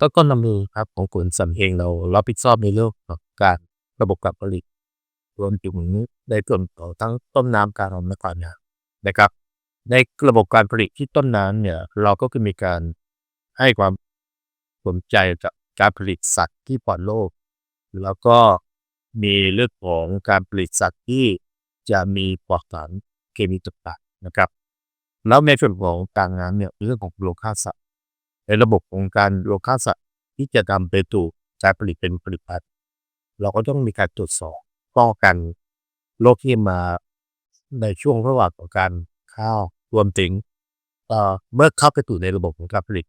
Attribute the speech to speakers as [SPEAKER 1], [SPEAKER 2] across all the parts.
[SPEAKER 1] ก็ต้นลำมือครับของขนสันเองเรารับผิดชอบในเรื่องของการระบบการผลิตรวมถึงในส่วนของทั้งต้นน้ำการออมและการน้ำนะครับ ในระบบการผลิตที่ต้นน้ำเนี่ยเราก็คือมีการให้ความสนใจกับการผลิตสัตว์ที่ปลอดโรคแล้วก็มีเรื่องของการผลิตสัตว์ที่จะมีปลอดสารเคมีต่างๆนะครับ แล้วในส่วนของการงานเนี่ยเรื่องของโลค่าสัตว ในระบบของการโลค่าสัตว์ที่จะทำไปสู่การผลิตเป็นผลิตภัณฑ์เราก็ต้องมีการตรวจสอบป้องกันโรคที่มาในช่วงระหว่างของการข้าวรวมถึงเอ่อเมื่อเข้าไปสู่ในระบบของการผลิต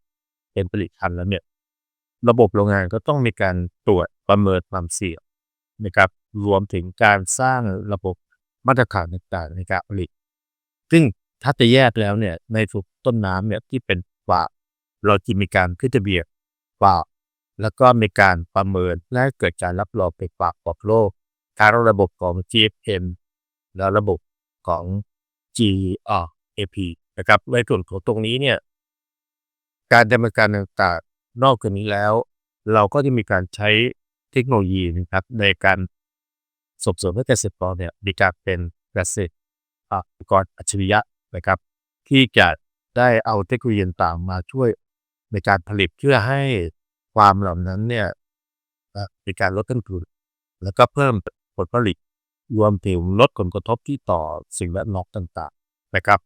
[SPEAKER 1] เป็นผลิตภัณฑ์แล้วเนี่ยระบบโรงงานก็ต้องมีการตรวจประเมินความเสี่ยงนะครับรวมถึงการสร้างระบบมาตรฐานต่างๆในการผลิต ซึ่งถ้าจะแยกแล้วเนี่ยในสุกต้นน้ำเนี่ยที่เป็นฝา เราจะมีการขึ้นทะเบียนฝากแล้วก็มีการประเมินและเกิดการรับรองเป็นฝากปอดโรคทั้งระบบของ GFM และระบบของ GRAP นะครับในส่วนของตรงนี้เนี่ยการดำเนินการต่างๆนอกจากนี้แล้ว เราก็จะมีการใช้เทคโนโลยีนะครับในการส่งเสริมให้เกษตรกรเนี่ยมีการเป็นเกษตรกรอัจฉริยะนะครับ ที่จะได้เอาเทคโนโลยีต่างมาช่วย ในการผลิตเพื่อให้ความเหล่านั้นเนี่ยมีการลดต้นทุนแล้วก็เพิ่มผลผลิตรวมถึงลดผลกระทบที่ต่อสิ่งแวดล้อมต่างๆนะครับ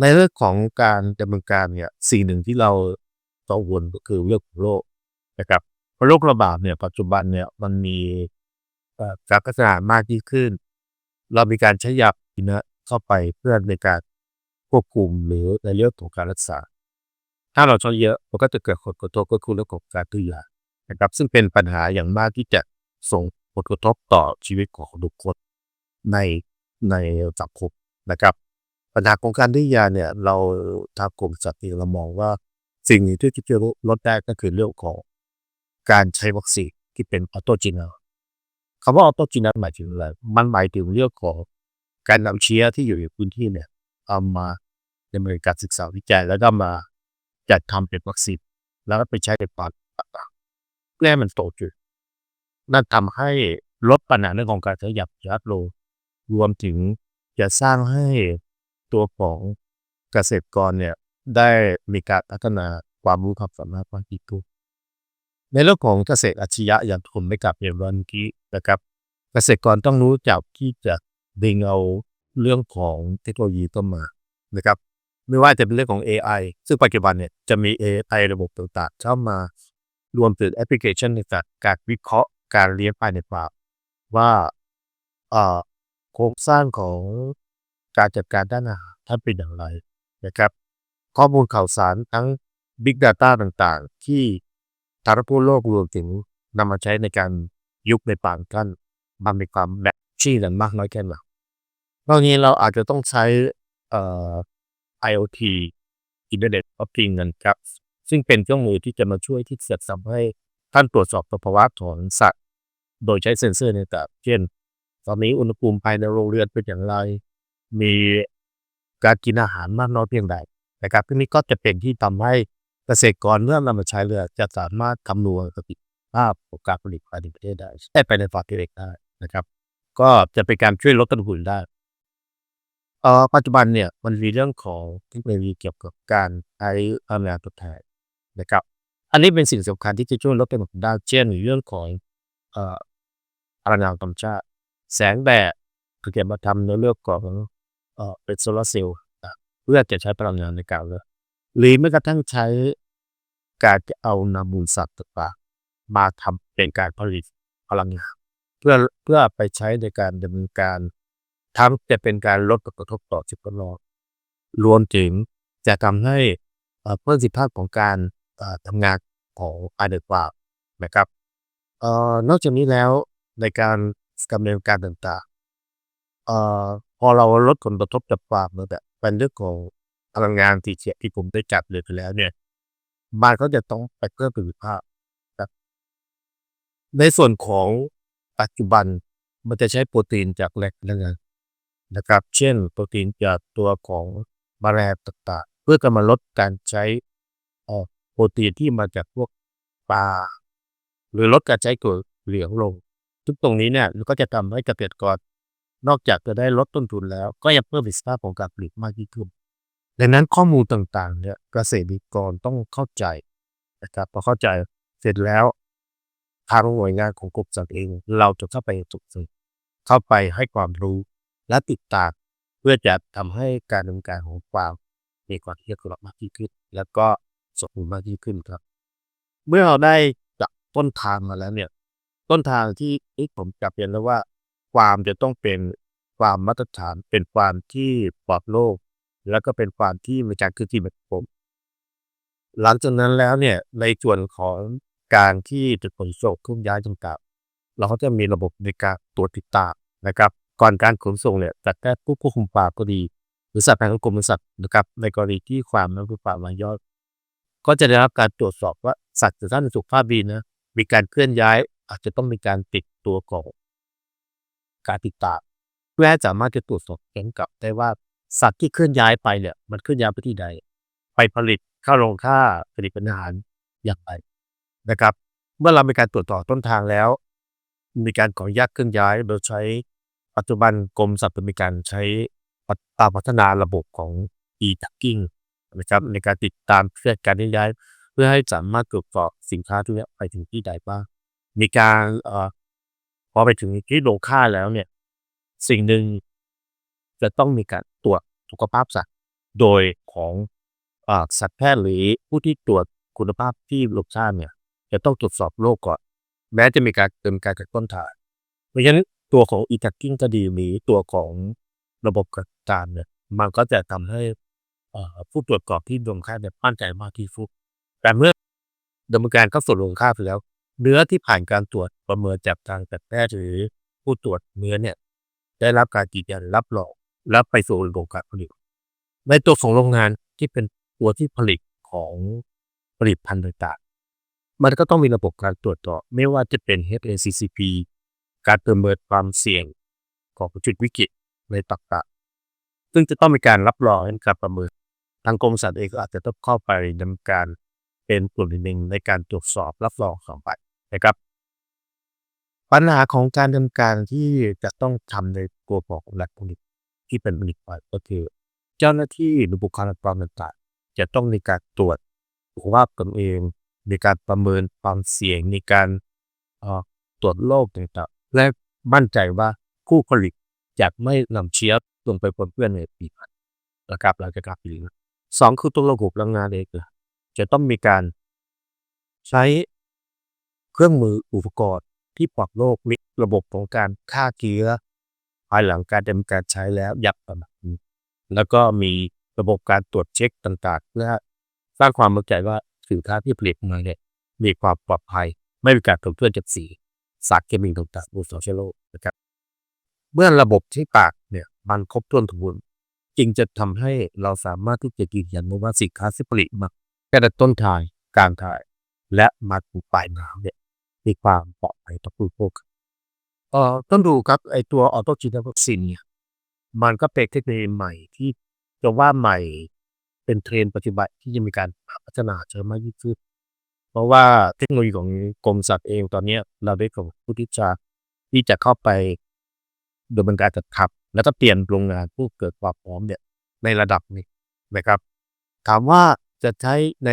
[SPEAKER 1] ในเรื่องของการดำเนินการเนี่ยสิ่งหนึ่งที่เรากังวลก็คือเรื่องของโรคนะครับเพราะโรคระบาดเนี่ยปัจจุบันเนี่ยมันมีการพัฒนามากยิ่งขึ้น เรามีการใช้ยาพินะเข้าไปเพื่อในการควบคุมหรือในเรื่องของการรักษา ถ้าเราใช้เยอะมันก็จะเกิดผลกระทบก็คือเรื่องของการตื้อยานะครับซึ่งเป็นปัญหาอย่างมากที่จะส่งผลกระทบต่อชีวิตของทุกคนในในสังคมนะครับ ปัญหาของการดื้อยาเนี่ยเราทางกลุ่มสัตว์เองเรามองว่าสิ่งที่จะลดได้ก็คือเรื่องของการใช้วัคซีนที่เป็นออโตจินลคำว่าออโตจินลหมายถึงอะไรมันหมายถึงเรื่องของการนำเชื้อที่อยู่ในพื้นที่เนี่ยเอามาดำเนินการศึกษาวิจัยแล้วก็มา จัดทำเป็นวัคซีนแล้วไปใช้ในปอดต่างๆเพื่อให้มันโตจุดนั่นทำให้ลดปัญหาเรื่องของการขยับยัดโล รวมถึงจะสร้างให้ตัวของเกษตรกรเนี่ยได้มีการพัฒนาความรู้ความสามารถมากยิ่งขึ้นในเรื่องของเกษตรอัจฉริยะอย่างผมไม่กลับเรียนวันกี้นะครับ เกษตรกรต้องรู้จักที่จะดึงเอาเรื่องของเทคโนโลยีเข้ามานะครับ ไม่ว่าจะเป็นเรื่องของ AI ซึ่งปัจจุบันเนี่ยจะมี AI ระบบต่างๆ เข้ามารวมถึงแอปพลิเคชันในการการวิเคราะห์การเลี้ยงภายในฟาร์มว่าโครงสร้างของการจัดการด้านอาหารท่านเป็นอย่างไรนะครับ ข้อมูลข่าวสารทั้ง Big Data ต่างๆ ที่ทางผู้โลกรวมถึงนำมาใช้ในการยุคในปางกันมันมีความแบบชี่กันมากน้อยแค่ไหนนอกนี้เราอาจจะต้องใช้ IoT Internet of Things กันครับ ซึ่งเป็นเครื่องมือที่จะมาช่วยที่จะทำให้ท่านตรวจสอบสภาวะของสัตว์ โดยใช้เซ็นเซอร์ต่างๆเช่น ตอนนี้อุณหภูมิภายในโรงเรือนเป็นอย่างไร มีการกินอาหารมากน้อยเพียงใดนะครับที่นี้ก็จะเป็นที่ทำให้เกษตรกรเมื่อนำมาใช้เรือจะสามารถคำนวณสถิภาพของการผลิตภายในประเทศได้ได้ไปในฟาร์มเล็กได้นะครับ ก็จะเป็นการช่วยลดต้นทุนได้ เอ่อปัจจุบันเนี่ยมันมีเรื่องของเทคโนโลยีเกี่ยวกับการใช้พลังงานทดแทนนะครับ อันนี้เป็นสิ่งสำคัญที่จะช่วยลดต้นทุนได้เช่นเรื่องของเอ่อพลังงานธรรมชาติ แสงแดดคือเก็บมาทำในเรื่องของเอ่อเป็นโซลาร์เซลล์เพื่อจะใช้พลังงานในการเลยหรือแม้กระทั่งใช้การจะเอานำมูลสัตว์ต่างๆมาทำเป็นการผลิตพลังงานเพื่อเพื่อไปใช้ในการดำเนินการ ทั้งจะเป็นการลดผลกระทบต่อสิ่งแวดล้อมรวมถึงจะทำให้เพิ่มประสิทธิภาพของการทำงานของภายในฟาร์มนะครับออนอกจากนี้แล้วในการดำเนินการต่างๆพอเราลดผลกระทบจากฟามแล้วเนี่ยเป็นเรื่องของพลังงานที่เฉียที่ผมได้จัดเลยไปแล้วเนี่ยมันก็จะต้องไปเพิ่มประสิทธิภาพครับในส่วนของปัจจุบันมันจะใช้โปรตีนจากแหล่งพลังงาน นะครับ เช่นโปรตีนจากตัวของแมลงต่างๆ เพื่อจะมาลดการใช้โปรตีนที่มาจากพวกปลาหรือลดการใช้ถั่วเหลืองลง ซึ่งตรงนี้เนี่ยก็จะทำให้เกษตรกรนอกจากจะได้ลดต้นทุนแล้ว ก็ยังเพิ่มประสิทธิภาพของการผลิตมากยิ่งขึ้นดังนั้นข้อมูลต่างๆ เนี่ยเกษตรกรต้องเข้าใจนะครับพอเข้าใจเสร็จแล้วทางหน่วยงานของกรมสัตว์เอง เราจะเข้าไปส่งเสริมเข้าไปให้ความรู้ และติดตาม เพื่อจะทำให้การดำเนินการของฟาร์มมีความเที่ยงตรงมากยิ่งขึ้น แล้วก็สมบูรณ์มากยิ่งขึ้นครับ เมื่อเราได้จับต้นทางมาแล้วเนี่ย ต้นทางที่ผมกลับเรียนแล้วว่าฟาร์มจะต้องเป็นฟาร์มมาตรฐาน เป็นฟาร์มที่ปลอดโรคแล้วก็เป็นฟาร์มที่มีการคืนที่แบบผมหลังจากนั้นแล้วเนี่ยในส่วนของการที่จะขนส่งเคลื่อนย้ายต่างๆเราก็จะมีระบบในการตรวจติดตามนะครับ ก่อนการขนส่งเนี่ยจัดแค่ผู้ควบคุมฟาก็ดี หรือสัตว์แผนกรมสัตว์นะครับ ในกรณีที่ความนั้นคือฟาร์มายอด ก็จะได้รับการตรวจสอบว่าสัตว์จะท่านสุขภาพดีนะมีการเคลื่อนย้ายอาจจะต้องมีการติดตัวของการติดตามเพื่อให้สามารถจะตรวจสอบแก๊งกลับได้ว่าสัตว์ที่เคลื่อนย้ายไปเนี่ย มันเคลื่อนย้ายไปที่ใด ไปผลิตข้าวโรงฆ่าผลิตเป็นอาหารอย่างไรนะครับ เมื่อเรามีการตรวจต่อต้นทางแล้ว มีการขออนุญาตเคลื่อนย้ายโดยใช้ ปัจจุบันกรมสัตว์มีการใช้ตามพัฒนาระบบของ e-tracking นะครับในการติดตามเคลื่อนการย้าย เพื่อให้สามารถตรวจสอบสินค้าทุกนี้ไปถึงที่ใดบ้างมีการเอ่อพอไปถึงที่โรงฆ่าแล้วเนี่ย สิ่งหนึ่งจะต้องมีการตรวจสุขภาพสัตว์ โดยของอ่าสัตวแพทย์หรือผู้ที่ตรวจคุณภาพที่โรงฆ่าเนี่ย จะต้องตรวจสอบโรคก่อน แม้จะมีการเติมการจากต้นทางเพราะฉะนั้น ตัวของ e-tracking ก็ดีหรือตัวของระบบการเนี่ยมันก็จะทำให้ผู้ตรวจสอบที่โรงฆ่าเนี่ยมั่นใจมากที่สุดแต่เมื่อดำเนินการเข้าสู่โรงฆ่าไปแล้ว เนื้อที่ผ่านการตรวจประเมินจากทางแพทย์หรือผู้ตรวจเนื้อเนี่ย ได้รับการยืนยันรับรองแล้วไปสู่โรงการผลิต ในตัวของโรงงานที่เป็นตัวที่ผลิตของผลิตภัณฑ์ต่างๆ มันก็ต้องมีระบบการตรวจต่อไม่ว่าจะเป็น HACCP การประเมินความเสี่ยงของจุดวิกฤตในต่างๆซึ่งจะต้องมีการรับรองในการประเมิน ทางกรมสัตว์เองก็อาจจะต้องเข้าไปดำเนินการเป็นกลุ่มหนึ่งในการตรวจสอบรับรองต่อไปนะครับ ปัญหาของการดำเนินการที่จะต้องทำในตัวของแลบผลิตที่เป็นผลิตภัณฑ์ก็คือ เจ้าหน้าที่หรือบุคลากรต่างๆจะต้องมีการตรวจสุขภาพตนเอง มีการประเมินความเสี่ยงมีการตรวจโรคต่าง และมั่นใจว่าผู้ผลิตจะไม่นำเชื้อลงไปปนเปื้อนในผลิตภัณฑ์นะครับหลังจากการผลิตสองคือตัวระบบพลังงานเองจะต้องมีการใช้เครื่องมืออุปกรณ์ที่ปลอดโรคมีระบบของการฆ่าเชื้อภายหลังการดำเนินการใช้แล้วยับประมาณนี้แล้วก็มีระบบการตรวจเช็คต่างๆเพื่อสร้างความมั่นใจว่าสินค้าที่ผลิตมาเนี่ยมีความปลอดภัย ไม่มีการถูกเปื้อนจากสี สารเคมีต่างๆบนโซเชียลโลนะครับ เมื่อระบบที่ปากเนี่ยมันครบถ้วนสมบูรณ์จึงจะทำให้เราสามารถที่จะยืนยันว่าสินค้าที่ผลิตมาแค่แต่ต้นทางกลางทางและมาถึงปลายน้ำเนี่ยมีความปลอดภัยต่อผู้บริโภคเอ่อต้องดูครับไอตัวออโตจีนวัคซีนเนี่ยมันก็เป็นเทคโนโลยีใหม่ที่จะว่าใหม่เป็นเทรนด์ปัจจุบันที่จะมีการพัฒนาเจอมากยิ่งขึ้น เพราะว่าเทคโนโลยีของกรมสัตว์เองตอนนี้เราได้ของผู้ที่จะที่จะเข้าไปดำเนินการจัดทับ แล้วก็เปลี่ยนโรงงานผู้เกิดความพร้อมเนี่ยในระดับนี้นะครับ ถามว่าจะใช้ใน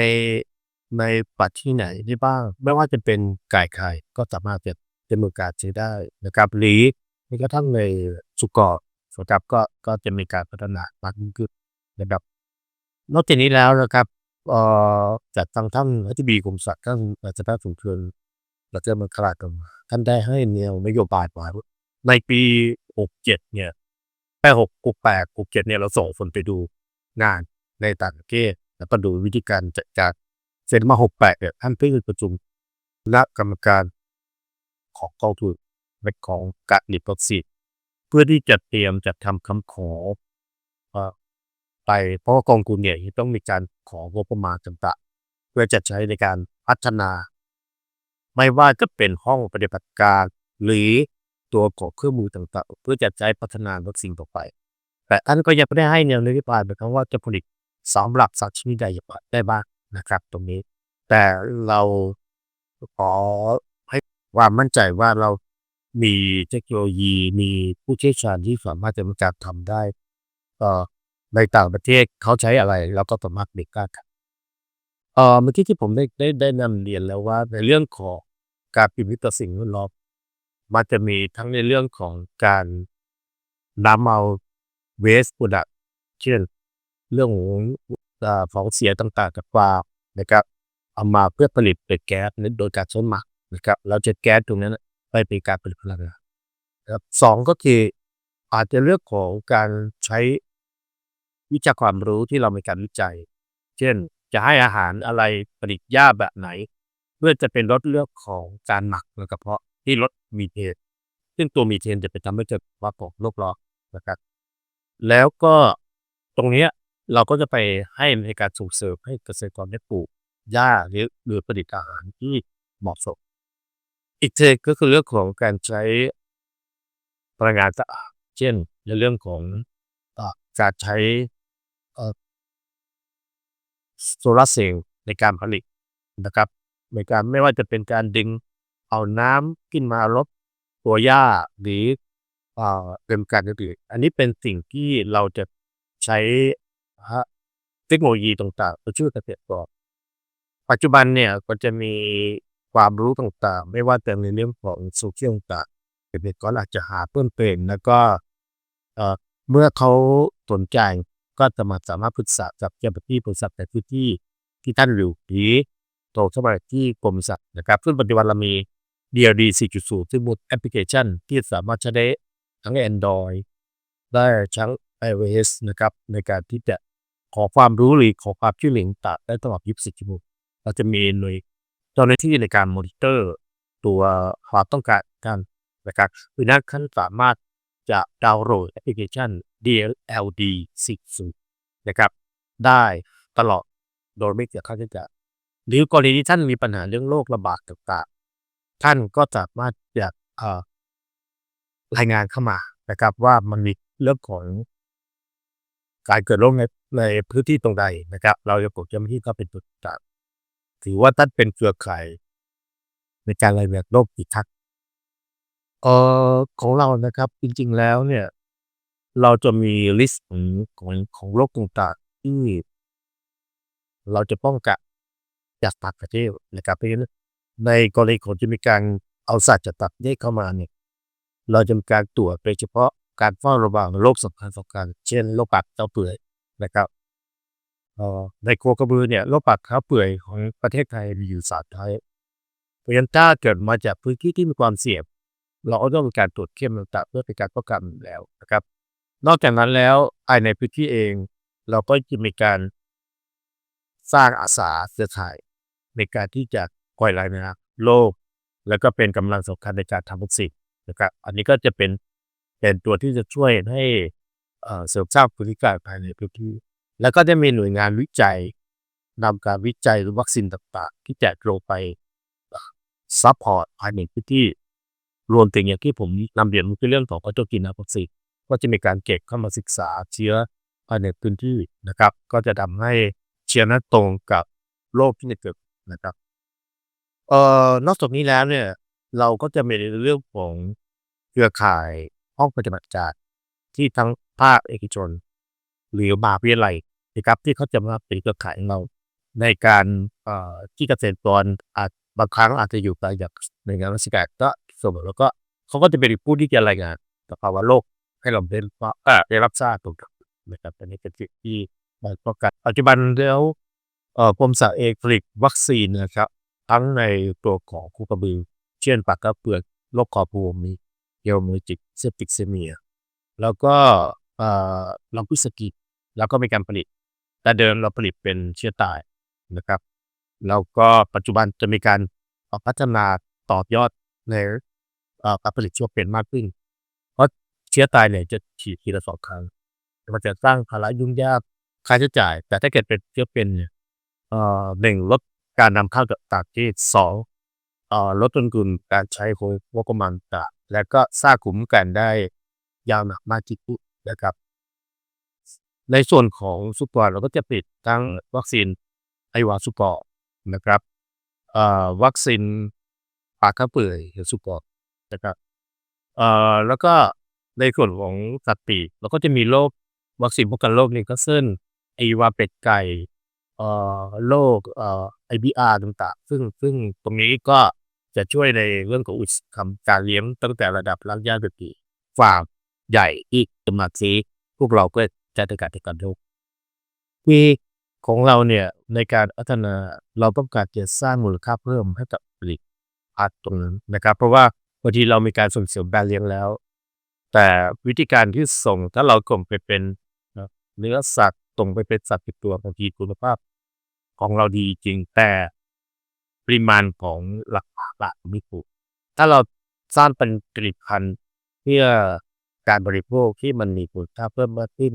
[SPEAKER 1] ในปัจที่ไหนได้บ้าง ไม่ว่าจะเป็นไก่ไข่ก็สามารถจะดำเนินการใช้ได้นะครับหรือแม้กระทั่งในสุกรนะครับก็ก็จะมีการพัฒนามากยิ่งขึ้นนะครับนอกจากนี้แล้วนะครับ จากทางท่านอธิบดีกรมสัตว์ท่านอาจารย์สุนทรเราจะมาคลาดกันมท่านได้ให้แนวนโยบายไว้ในปี 67 เนี่ยแค่6 68 67เนี่ยเราส่งคนไปดูงานในต่างประเทศแล้วก็ดูวิธีการจัดการเสร็จมา68เนี่ยท่านเพิ่งประชุมคณะกรรมการของกองทุนและของการผลิตวัคซีนเพื่อที่จะเตรียมจัดทำคำขออ ไป เพราะว่ากองทุนเนี่ยต้องมีการของบประมาณต่างๆเพื่อจะใช้ในการพัฒนา ไม่ว่าจะเป็นห้องปฏิบัติการ หรือตัวของเครื่องมือต่างๆ เพื่อจะใช้พัฒนาวัคซีนต่อไป แต่ท่านก็ยังไม่ได้ให้แนวนโยบายหมายความว่าจะผลิตสำหรับสัตว์ชนิดใดได้บ้างนะครับ ตรงนี้ แต่เราขอให้ความมั่นใจว่าเรามีเทคโนโลยีมีผู้เชี่ยวชาญที่สามารถจะมีการทำได้ เอ่อ ในต่างประเทศเขาใช้อะไรเราก็สามารถ make ได้ครับเออเมื่อกี้ที่ผมได้ได้ได้นำเรียนแล้วว่า ในเรื่องของการพิมพ์ลิขสิทธิ์รอบมันจะมีทั้งในเรื่องของการนำเอา waste product เช่น เรื่องของอ่าของเสียต่างๆจากฟาร์มนะครับเอามาเพื่อผลิตเป็นแก๊สโดยการใช้หมักนะครับแล้วจะแก๊สตรงนั้นไปเป็นการผลิตพลังงานนะครับ2ก็คืออาจจะเรื่องของการใช้ วิชาความรู้ที่เรามีการวิจัย เช่น จะให้อาหารอะไรผลิตหญ้าแบบไหน เพื่อจะเป็นลดเรื่องของการหมักในกระเพาะที่ลด Methane ซึ่งตัว Methane จะไปทำให้เกิดภาวะของโลกร้อนนะครับ แล้วก็ตรงเนี้ยเราก็จะไปให้ในการส่งเสริมให้เกษตรกรได้ปลูกหญ้าหรือหรือผลิตอาหารที่เหมาะสม อีกเทคก็คือเรื่องของการใช้พลังงานสะอาดเช่น ในเรื่องของอ่าการใช้เอ่อ โซลาร์เซลล์ในการผลิตนะครับในการไม่ว่าจะเป็นการดึงเอาน้ำขึ้นมารดตัวหญ้าหรืออ่าเป็นการอื่นอันนี้เป็นสิ่งที่เราจะใช้เทคโนโลยีต่างๆมาช่วยเกษตรกรปัจจุบันเนี่ยก็จะมีความรู้ต่างๆ ไม่ว่าจะในเรื่องของ social ต่างๆเกษตรกรอาจจะหาเพิ่มเติมแล้วก็เอ่อเมื่อเขาสนใจ ก็จะมาสามารถปรึกษากับเจ้าหน้าที่บริษัทในพื้นที่ที่ท่านอยู่หรือโทรเข้ามาที่กรมปศุสัตว์นะครับซึ่งปัจจุบันเรามี DLD 4.0 ซึ่งเป็นแอปพลิเคชันที่สามารถใช้ได้ทั้งแอนดรอยด์ได้ทั้ง iOS นะครับในการที่จะขอความรู้หรือขอความช่วยเหลือต่างได้ตลอด 24 ชั่วโมงเราจะมีหน่วยเจ้าหน้าที่ในการมอนิเตอร์ ตัวความต้องการการนะครับคือนั้นท่านสามารถจะดาวน์โหลดแอปพลิเคชัน DLD 4.0นะครับ ได้ตลอดโดยไม่เสียค่าใช้จ่ายหรือกรณีที่ท่านมีปัญหาเรื่องโรคระบาดต่างๆ ท่านก็สามารถจะรายงานเข้ามานะครับ ว่ามันมีเรื่องของการเกิดโรคในในพื้นที่ตรงใดนะครับ เราจะส่งเจ้าหน้าที่เข้าไปตรวจสอบถือว่าท่านเป็นเครือข่ายในการรายงานโรคอีกครั้งเอ่อของเรานะครับ จริงๆแล้วเนี่ย เราจะมีลิสต์ของของของโรคต่างๆที่เราจะป้องกันจากต่างประเทศนะครับเพราะฉะนั้นในกรณีของจะมีการเอาสัตว์จากต่างประเทศเข้ามาเนี่ยเราจะมีการตรวจโดยเฉพาะการเฝ้าระวังโรคสำคัญๆเช่นโรคปากเท้าเปื่อยนะครับในโคกระบือเนี่ยโรคปากเท้าเปื่อยของประเทศไทยมีอยู่3 type เพราะฉะนั้นถ้าเกิดมาจากพื้นที่ที่มีความเสี่ยงเราก็ต้องมีการตรวจเข้มต่างๆเพื่อเป็นการป้องกันแล้วนะครับ นอกจากนั้นแล้วภายในพื้นที่เอง เราก็จะมีการสร้างอาสาเครือข่าย ในการที่จะคอยรายงานโรคแล้วก็เป็นกำลังสำคัญในการทำวัคซีนนะครับ อันนี้ก็จะเป็นเป็นตัวที่จะช่วยให้เสริมสร้างภูมิคุ้มกันภายในพื้นที่ แล้วก็จะมีหน่วยงานวิจัยนำการวิจัยหรือวัคซีนต่างๆ ที่จะลงไปซัปพอร์ตภายในพื้นที่ รวมถึงอย่างที่ผมนำเรียนคือเรื่องของ Pathogen วัคซีน ก็จะมีการเก็บเข้ามาศึกษาเชื้อภายในพื้นที่นะครับ ก็จะทำให้เชื้อนั้นตรงกับโรคที่จะเกิดนะครับเอ่อนอกจากนี้แล้วเนี่ยเราก็จะมีในเรื่องของเครือข่ายห้องปฏิบัติการที่ทั้งภาคเอกชน หรือมหาวิทยาลัยนะครับที่เขาจะมาเป็นเครือข่ายของเรา ในการเอ่อที่เกษตรกรอาจบางครั้งอาจจะอยู่ไกลจากหน่วยงานราชการก็ส่งแล้วก็เขาก็จะเป็นผู้ที่จะรายงานสภาวะโรค ให้เราได้รับเอ่อได้รับทราบตรงกันะครับอันนี้เป็นสิ่งที่เราป้องกันปัจจุบันแล้วเอ่อกรมสัตว์เองผลิตวัคซีนนะครับ ทั้งในตัวของโคกระบือ เช่นปากกระเปือกโรคคอพวงมี Hemolytic Septicemia แล้วก็เอ่อ Lupus Skin แล้วก็มีการผลิต แต่เดิมเราผลิตเป็นเชื้อตายนะครับ แล้วก็ปัจจุบันจะมีการพัฒนาต่อยอดในการผลิตชื้อเป็นมากขึ้น เชื้อตายเนี่ยจะฉีดทีละ2ครั้งมันจะสร้างภาระยุ่งยากค่าใช้จ่าย แต่ถ้าเกิดเป็นเชื้อเป็นเนี่ยเอ่อ1ลดการนำเข้าจากต่างประเทศ2เอ่อลดต้นทุนการใช้ของงบประมาณต่างและก็สร้างภูมิคุ้มกันได้ยาวนานมากยิ่งขึ้นนะครับ ในส่วนของสุกรเราก็จะผลิตทั้งวัคซีนไข้หวัดสุกรนะครับเอ่อวัคซีนปากกระเปื่อยหรือสุกรนะครับเอ่อแล้วก็ ในส่วนของสัตว์ปีกเราก็จะมีโรควัคซีนป้องกันโรคนิวคาสเซิลไอวาเป็ดไก่เอ่อโรคเอ่อ IBR ต่างๆ ซึ่งซึ่งตรงนี้ก็จะช่วยในเรื่องของอุตสาหกรรมการเลี้ยงตั้งแต่ระดับรากหญ้าจนถึงฟาร์มใหญ่ที่จะมาซื้อพวกเราก็จะได้การจัดการโรควีของเราเนี่ยในการพัฒนาเราต้องการจะสร้างมูลค่าเพิ่มให้กับผลิตภัณฑ์ตรงนั้นนะครับ เพราะว่าบางทีเรามีการส่งเสริมการเลี้ยงแล้ว แต่วิธีการที่ส่งถ้าเราส่งไปเป็นเนื้อสัตว์ส่งไปเป็นสัตว์ติดตัวบางทีคุณภาพของเราดีจริงแต่ปริมาณของหลักบาทไม่ถูกถ้าเราสร้างเป็นผลิตภัณฑ์เพื่อการบริโภคที่มันมีคุณค่าเพิ่มมากขึ้น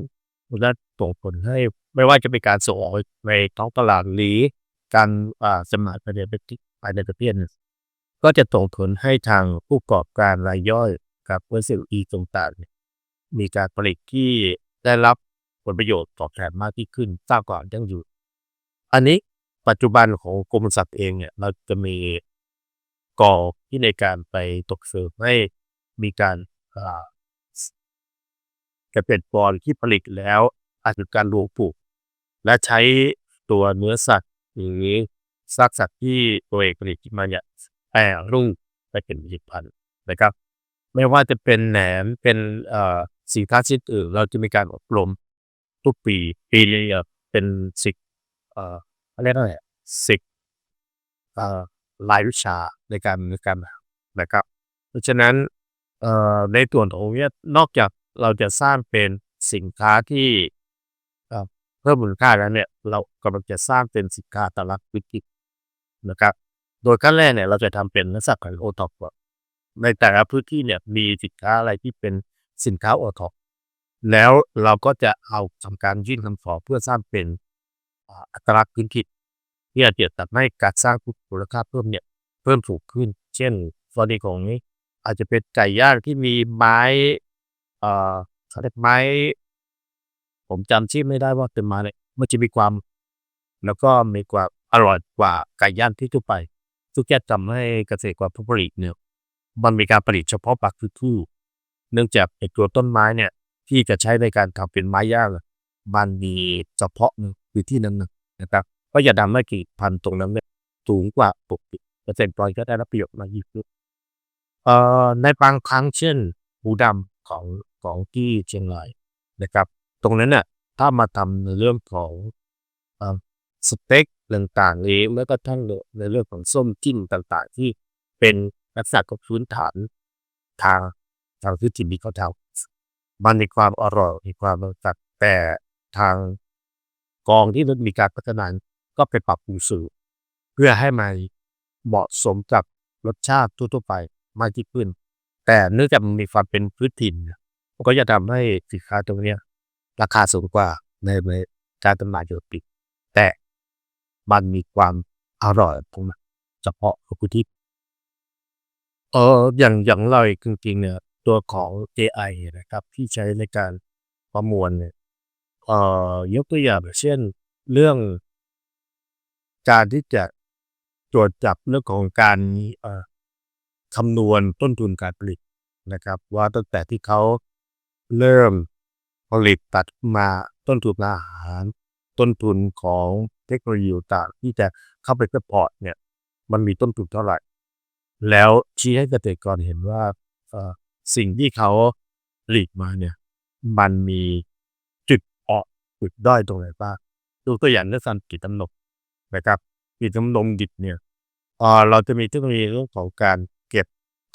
[SPEAKER 1] มันจะส่งผลให้ไม่ว่าจะเป็นการส่งออกในท้องตลาดหรือการอ่าจำหน่ายภายในประเทศภายในประเทศเนี่ยก็จะส่งผลให้ทางผู้ประกอบการรายย่อย กับบริษัทอีต่างๆเนี่มีการผลิตที่ได้รับผลประโยชน์ตอบแทนมากยิ่ขึ้นสร้างความยั่งยืนอันนี้ปัจจุบันของกรมสัตว์เองเนี่ยเราจะมีกองที่ในการไปตกเสริมให้มีการอ่าเกษตรกรที่ผลิตแล้วอาจจะการรวมปลูก และใช้ตัวเนื้อสัตว์หรือซากสัตว์ที่ตัวเองผลิตขึ้นมาเนี่ยแปรรูปไปเป็นผลิตภัณฑ์นะครับ ไม่ว่าจะเป็นแหนมเป็นเอ่อสินค้าชิ้นอื่น เราจะมีการอบรมทุกปีปีนี้เป็นสิบเอ่อเรียกว่าอะไรสิบเอ่อรายวิชาในการในการนะครับ เพราะฉะนั้นเอ่อในส่วนของนี้นอกจากเราจะสร้างเป็นสินค้าที่เพิ่มมูลค่าแล้วเนี่ยเรากำลังจะสร้างเป็นสินค้าตลาดวิกฤตนะครับ โดยขั้นแรกเนี่ยเราจะทำเป็นลักษณะของโอท็อปก่อน ในแต่ละพื้นที่เนี่ยมีสินค้าอะไรที่เป็นสินค้าโอท็อปแล้วเราก็จะเอาทำการยื่นคำขอเพื่อสร้างเป็นอัตลักษณ์พื้นที่ที่อาจจะทำให้การสร้างมูลค่าเพิ่มเนี่ยเพิ่มสูงขึ้น เช่นกรณีของนี้อาจจะเป็นไก่ย่างที่มีไม้เอ่อเขาเรียกไม้ ผมจำชื่อไม่ได้ว่าเป็นไม้อะไรมันจะมีความ แล้วก็มีความอร่อยกว่าไก่ย่างที่ทั่วไปซึ่งจะทำให้เกษตรกรผู้ผลิตเนี่ย มันมีการผลิตเฉพาะบางพื้นที่เนื่องจากไอตัวต้นไม้เนี่ยที่จะใช้ในการทำเป็นไม้ย่างมันมีเฉพาะนึงพื้นที่นั้นหนึ่งนะครับก็จะทำให้ผลิตภัณฑ์ตรงนั้นเนี่ยสูงกว่าปกติเกษตรกรก็ได้รับประโยชน์มากยิ่งขึ้นเอ่อในบางครั้งเช่นหูดำของของที่เชียงรายนะครับ ตรงนั้นเนี่ยถ้ามาทำในเรื่องของอสเต็กต่างๆหรือแม้กระทั่งในเรื่องของส้มจิ้มต่างๆ ที่เป็น ลักษณะของพื้นฐานทางทางพื้นถิ่นที่เขาทำมันมีความอร่อยมีความรสจัดแต่ทางกองที่มันมีการพัฒนาก็ไปปรับปรุงสูตรเพื่อให้มันเหมาะสมกับรสชาติทั่วๆไปมากยิ่งขึ้น แต่เนื่องจากมันมีความเป็นพื้นถิ่นมันก็จะทำให้สินค้าตรงเนี้ย ราคาสูงกว่าในในการจำหน่ายปกติแต่มันมีความอร่อยตรงนั้นเฉพาะของพื้นที่ เอออย่างอย่างเราจริงๆเนี่ย ตัวของ AI นะครับ ที่ใช้ในการประมวลเนี่ยเอ่อยกตัวอย่างเช่น เรื่องการที่จะตรวจจับเรื่องของการเอ่อคำนวณต้นทุนการผลิตนะครับ ว่าตั้งแต่ที่เขาเริ่มผลิตตัดมาต้นทุนอาหาร ต้นทุนของเทคโนโลยีต่างที่จะเข้าไปซัพพอร์ตเนี่ย มันมีต้นทุนเท่าไหร่ แล้วชี้ให้เกษตรกรเห็นว่าสิ่งที่เขาผลิตมาเนี่ย มันมีจุดอ่อนจุดด้อยตรงไหนบ้างยกตัวอย่างเรื่องการกีดน้ำนมนะครับกรีดน้ำนมดิบเนี่ยเราจะมีเทคโนโลยีเรื่องของการเก็บ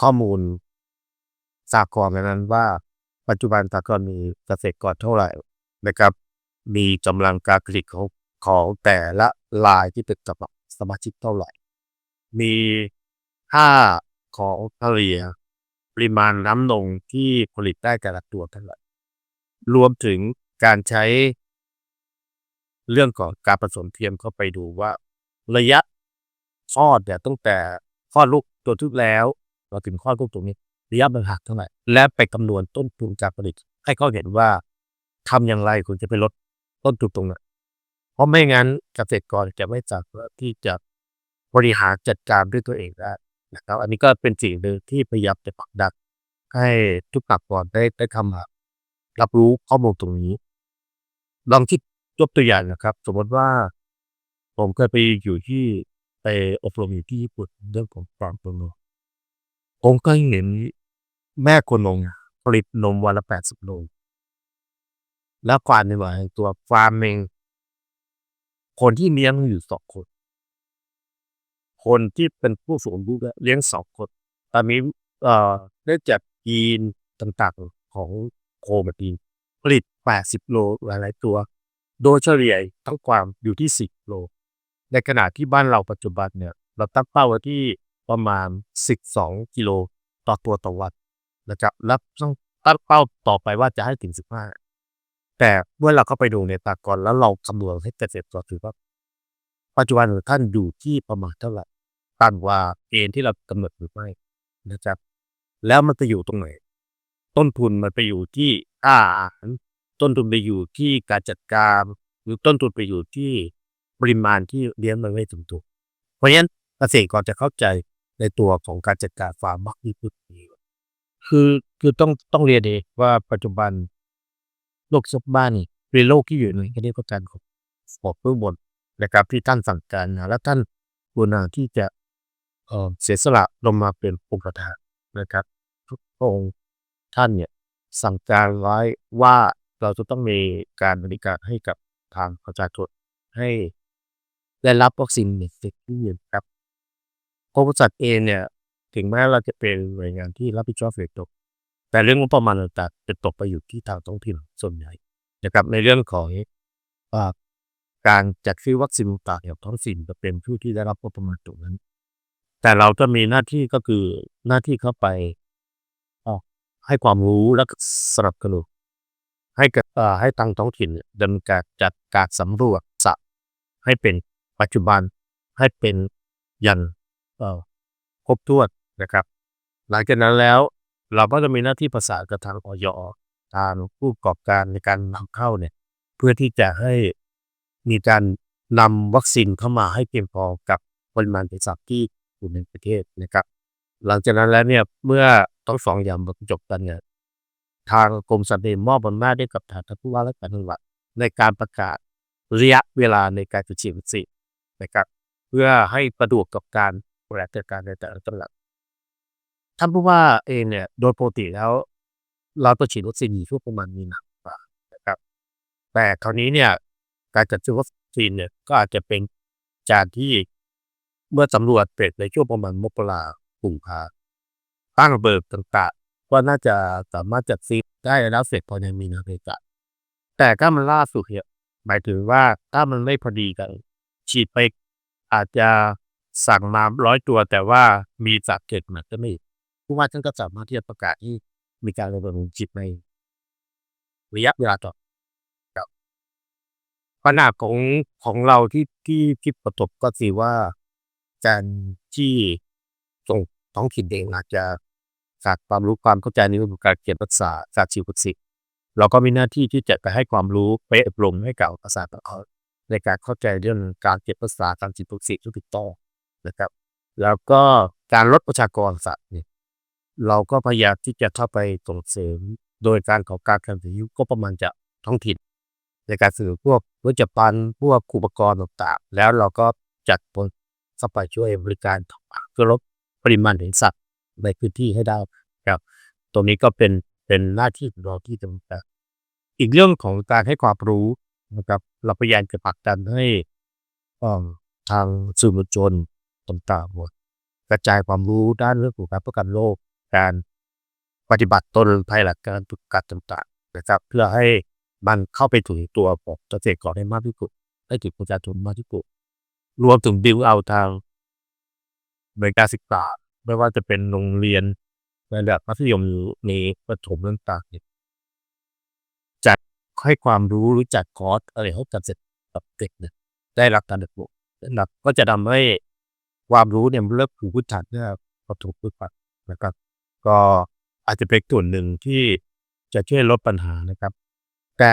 [SPEAKER 1] ข้อมูลสากลนั้นว่า ปัจจุบันสากลมีเกษตรกรเท่าไหร่นะครับ มีกำลังการผลิตของของแต่ละรายที่เป็นกับสมาชิกเท่าไหร่ มี ค่าของเฉลี่ยปริมาณน้ำนมที่ผลิตได้แต่ละตัวเท่าไหร่รวมถึงการใช้ เรื่องของการผสมเทียมเข้าไปดูว่า ระยะคลอดเนี่ยตั้งแต่คลอดลูกตัวที่แล้วเราถึงคลอดลูกตัวนี้ ระยะมันห่างเท่าไหร่และไปคำนวณต้นทุนการผลิต ให้เขาเห็นว่าทำอย่างไรคุณจะไปลดต้นทุนตรงนั้นเพราะไม่งั้นเกษตรกรจะไม่สามารถที่จะบริหารจัดการด้วยตัวเองได้ นะครับ อันนี้ก็เป็นสิ่งหนึ่งที่พยายามจะผลักดันให้ทุกภาคส่วนได้ได้เข้ามารับรู้ข้อมูลตรงนี้ ลองคิดยกตัวอย่างนะครับ สมมติว่า ผมเคยไปอยู่ที่ไปอบรมอยู่ที่ญี่ปุ่นเรื่องของฟาร์มโโนผมก็เห็นแม่คนมผลิตนมวันละแปดสิบโลแล้วความในว่าตัวฟาร์มเองคนที่เลี้ยงอยู่สองคน คนที่เป็นผู้สูงอายุเลี้ยงสองคนตอนนี้เอ่อได้จากยีนต่างๆของโคมาดีผลิต 80 โลหลายๆตัว โดยเฉลี่ยทั้งความอยู่ที่ 10 โล ในขณะที่บ้านเราปัจจุบันเนี่ย เราตั้งเป้าไว้ที่ประมาณ 12 กิโลต่อตัวต่อวันนะครับแล้วต้องตั้งเป้าต่อไปว่าจะให้ถึง 15 แต่เมื่อเราเข้าไปดูในตากรแล้วเราคำนวณให้เกษตรกรถือว่าปัจจุบันท่านอยู่ที่ประมาณเท่าไหร่ ต่ำกว่าเกณฑ์ที่เรากำหนดหรือไม่นะครับ แล้วมันไปอยู่ตรงไหน ต้นทุนมันไปอยู่ที่ค่าอาหารต้นทุนไปอยู่ที่การจัดการหรือต้นทุนไปอยู่ที่ปริมาณที่เลี้ยงมันไม่สมดุลเพราะฉะนั้นเกษตรกรจะเข้าใจในตัวของการจัดการฟาร์มมากที่สุดคือคือต้องต้องเรียนเองว่าปัจจุบันโลกซับบ้านนี่เป็นโลกที่อยู่ในแค่นี้ก็การของขอบเพื่อบนนะครับที่ท่านสั่งการนะและท่านบุญนาที่จะ เสียสละลงมาเป็นองค์ประธานนะครับ ทุกพระองค์ท่านเนี่ยสั่งการไว้ว่าเราจะต้องมีการบริการให้กับทางประชาชนให้ได้รับวัคซีนเม็ดเซ็กที่ครับกรมปศุสัตว์เองเนี่ยถึงแม้เราจะเป็นหน่วยงานที่รับผิดชอบโดยตรงแต่เรื่องงบประมาณต่างๆจะตกไปอยู่ที่ทางท้องถิ่นส่วนใหญ่นะครับในเรื่องของอการจัดซื้อวัคซีนต่างๆเนี่ยท้องถิ่นจะเป็นผู้ที่ได้รับงบประมาณตรงนั้น แต่เราจะมีหน้าที่ก็คือหน้าที่เข้าไปอ่าให้ความรู้และสนับสนุนให้กับให้ทางท้องถิ่นดำเนินการจัดการสำรวจสระให้เป็นปัจจุบันให้เป็นยันครบถ้วนนะครับ หลังจากนั้นแล้วเราก็จะมีหน้าที่ประสานกับทางออยทางผู้ประกอบการในการนำเข้าเนี่ย เพื่อที่จะให้มีการนำวัคซีนเข้ามาให้เพียงพอกับปริมาณประชากรที่ อยู่ในประเทศนะครับ หลังจากนั้นแล้วเนี่ยเมื่อทั้งสองอย่างบรรจบกันเนี่ยทางกรมสัตว์เองมอบอำนาจให้กับทางผู้ว่าราชการจังหวัดในการประกาศระยะเวลาในการฉีดวัคซีนนะครับ เพื่อให้สะดวกกับการบริหารจัดการในแต่ละจังหวัดท่านผู้ว่าเองเนี่ยโดยปกติแล้ว เราจะฉีดวัคซีนอยู่ช่วงประมาณมีนาคมนะครับ แต่คราวนี้เนี่ยการจัดซื้อวัคซีนเนี่ยก็อาจจะเป็นจากที่ เมื่อสำรวจเป็ดในช่วงประมาณมกรากุมภาตั้งเบิกต่างๆว่าน่าจะสามารถจัดซื้อได้แล้วเสร็จภายในมีนาคมแต่ถ้ามันล่าสุดเนี่ยหมายถึงว่าถ้ามันไม่พอดีกัน ฉีดไปอาจจะสั่งมาร้อยตัวแต่ว่ามีจากเจ็ดมันก็ไม่ผู้ว่าท่านก็สามารถที่จะประกาศที่มีการระดมฉีดในระยะเวลาต่อครับปัญหาของของเราที่ที่ที่ประสบก็คือว่า การที่ส่งท้องถิ่นเองอาจจะขาดความรู้ความเข้าใจในเรื่องการเขียนภาษาการฉีวัคซีเราก็มีหน้าที่ที่จะไปให้ความรู้ไปอบรมให้กับภาษาต่างในการเข้าใจเรื่องการเก็บภาษาการฉีดวัคซีที่ถูกต้องนะครับ แล้วก็การลดประชากรสัตว์เนี่ยเราก็พยายามที่จะเข้าไปส่งเสริมโดยการของการทำสินก็ประมาณจะท้องถิ่น ในการสื่อพวกวัชปันพวกอุปกรณ์ต่างๆ แล้วเราก็จัดคน เข้าไปช่วยบริการเพื่อลดปริมาณของสัตว์ในพื้นที่ให้ได้ครับตรงนี้ก็เป็นเป็นหน้าที่ของเราที่จะอีกเรื่องของการให้ความรู้นะครับเราพยายามจะผลักดันให้ทางสื่อมวลชนต่างๆหมดกระจายความรู้ด้านเรื่องของการป้องกันโรคการปฏิบัติตนภายหลังการฝึกกัดต่างๆนะครับเพื่อให้มันเข้าไปถึงตัวของเกษตรกรได้มากที่สุดได้ถึงประชาชนมากที่สุด รวมถึงดิวเอาทางบริการศึกษาไม่ว่าจะเป็นโรงเรียนในระดับมัธยมหรือในประถมต่างๆเนี่ยจัดให้ความรู้รู้จักคอร์สอะไรให้กับเสร็จกับเด็กเนี่ยได้รับการดึกบุกนะก็จะทำให้ความรู้เนี่ยเริ่มถูกพื้นฐานเนี่ยประถมพื้นฐานนะครับ ก็อาจจะเป็นส่วนหนึ่งที่จะช่วยลดปัญหานะครับ แต่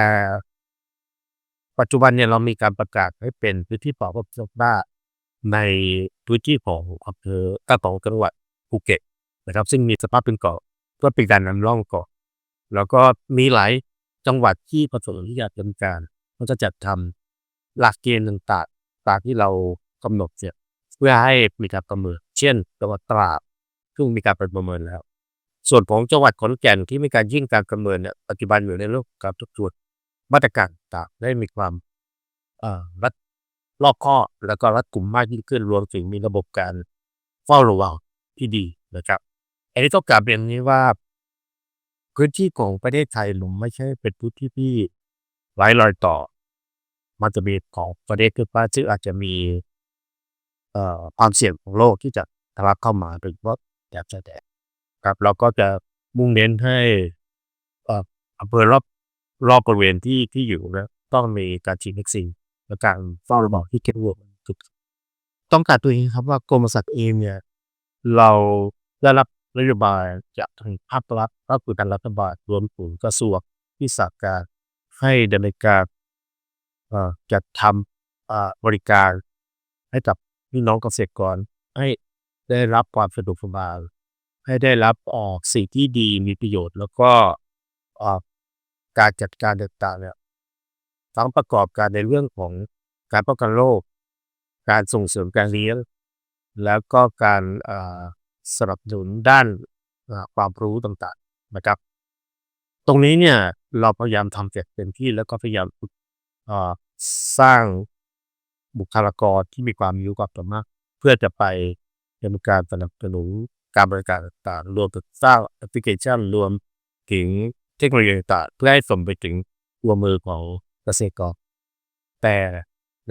[SPEAKER 1] ปัจจุบันเนี่ยเรามีการประกาศให้เป็นพื้นที่ปลอดภัยบ้าในพื้นที่ของอำเภออ่าของจังหวัดภูเก็ตนะครับ ซึ่งมีสภาพเป็นเกาะก็เป็นการนำร่องเกาะแล้วก็มีหลายจังหวัดที่ประสบอุทยานการก็จะจัดทำหลักเกณฑ์ต่างๆตามที่เรากำหนดเนี่ยเพื่อให้มีการประเมินเช่นจังหวัดตราดซึ่งมีการประเมินแล้ว ส่วนของจังหวัดขอนแก่นที่มีการยิ่งการประเมินเนี่ยปัจจุบันอยู่ในเรื่องของการทบทวน มาตรการต่างได้มีความรัดรอบคอแล้วก็รัดกลุ่มมากยิ่งขึ้นรวมถึงมีระบบการเฝ้าระวังที่ดีนะครับอันนี้ต้องกลับเรียนนี้ว่า พื้นที่ของประเทศไทยหนุ่มไม่ใช่เป็นพื้นที่ที่ไร้รอยต่อ มันจะมีของประเทศคือว่าซึ่งอาจจะมีเอ่อความเสี่ยงของโรคที่จะทะลักเข้ามาโดยเฉพาะแถบชายแดนครับ เราก็จะมุ่งเน้นให้เอ่ออำเภอรอบ รอบบริเวณที่ที่อยู่นะต้องมีการฉีดวัคซีนและการเฝ้าระวังที่เข้มงวดทุกต้องการตัวเองครับว่ากรมสัตว์เองเนี่ยเราได้รับนโยบายจากทางภาครัฐก็คือทางรัฐบาลรวมถึงกระทรวงวิสาหการให้ดำเนินการจัดทำบริการให้กับพี่น้องเกษตรกรให้ได้รับความสะดวกสบายให้ได้รับออกสิ่งที่ดีมีประโยชน์ แล้วก็ การจัดการต่างๆเนี่ยทั้งประกอบการในเรื่องของการป้องกันโรคการส่งเสริมการเลี้ยง แล้วก็การสนับสนุนด้านความรู้ต่างๆนะครับ ตรงนี้เนี่ยเราพยายามทำเสร็จเต็มที่แล้วก็พยายามสร้างบุคลากรที่มีความรู้ความสามารถเพื่อจะไปดำเนินการสนับสนุนการบริการต่างๆ รวมถึงสร้างแอปพลิเคชันรวมถึง เทคโนโลยีต่างเพื่อให้ส่งไปถึงหัวมือของเกษตรกร แต่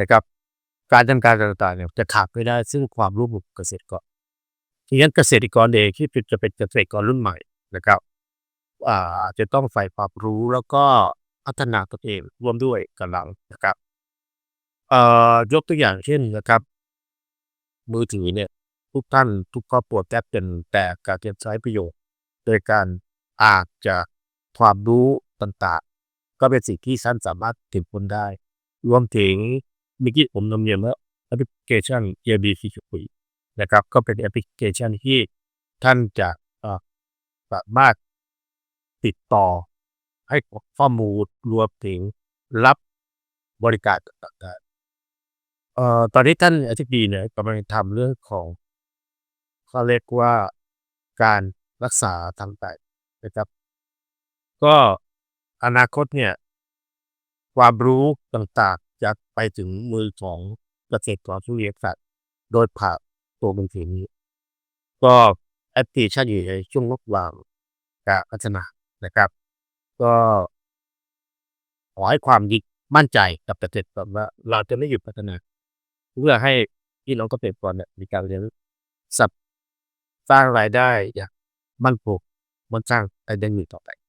[SPEAKER 1] นะครับการดำเนินการต่างๆเนี่ยจะขาดไม่ได้ซึ่งความร่วมมือของเกษตรกรทีนั้นเกษตรกรเองที่จะเป็นเกษตรกรรุ่นใหม่นะครับอ่าจะต้องใฝ่ความรู้แล้วก็พัฒนาตนเองร่วมด้วยกับเรานะครับเอ่อยกตัวอย่างเช่นนะครับ มือถือเนี่ยทุกท่านทุกครอบครัวแทบเป็นแต่การจะใช้ประโยชน์ โดยการอาจจะ ความรู้ต่างๆ ก็เป็นสิ่งที่ท่านสามารถถึงผลได้ รวมถึงเมื่อกี้ผมนำเรียนว่าแอปพลิเคชัน ERB 4.0นะครับ ก็เป็นแอปพลิเคชันที่ท่านจะสามารถติดต่อให้ข้อมูลรวมถึงรับบริการต่างๆเอ่อตอนนี้ท่านอธิบดีเนี่ยกำลังทำเรื่องของเขาเรียกว่าการรักษาทางไตนะครับ ก็อนาคตเนี่ย ความรู้ต่างๆจะไปถึงมือของเกษตรกรผู้เลี้ยงสัตว์โดยผ่านตัวมือถือนี้ ก็แอปพลิเคชันอยู่ในช่วงระหว่างการพัฒนานะครับ ก็ขอให้ความยิมั่นใจกับเกษตรกรว่าเราจะไม่หยุดพัฒนา เพื่อให้พี่น้องเกษตรกรเนี่ยมีการเลี้ยงสัตว์สร้างรายได้อย่างมั่นคงมั่นสร้างรายได้อยู่ต่อไป